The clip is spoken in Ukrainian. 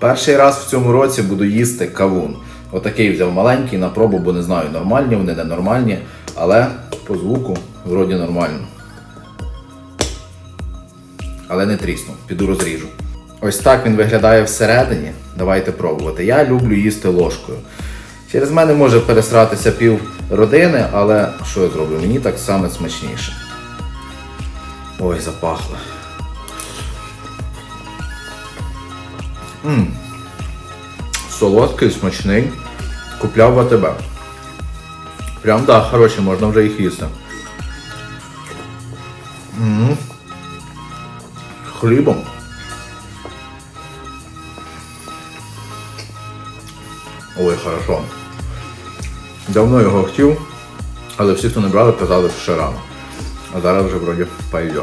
Перший раз в цьому році буду їсти кавун. Отакий взяв маленький на пробу, бо не знаю, нормальні вони, ненормальні, але по звуку вроді нормально. Але не трісну, піду розріжу. Ось так він виглядає всередині. Давайте пробувати. Я люблю їсти ложкою. Через мене може пересратися пів родини, але що я зроблю? Мені так саме смачніше. Ой, запахло. М. Солодкий, смачний. Купляв в АТБ. Прям да, хороші, можна вже їх їсти. М. Хлібом. Ой, хорошо. Давно його хотів, але всі, хто не брали, казали, що ще рано. А зараз вже вроді пойдет.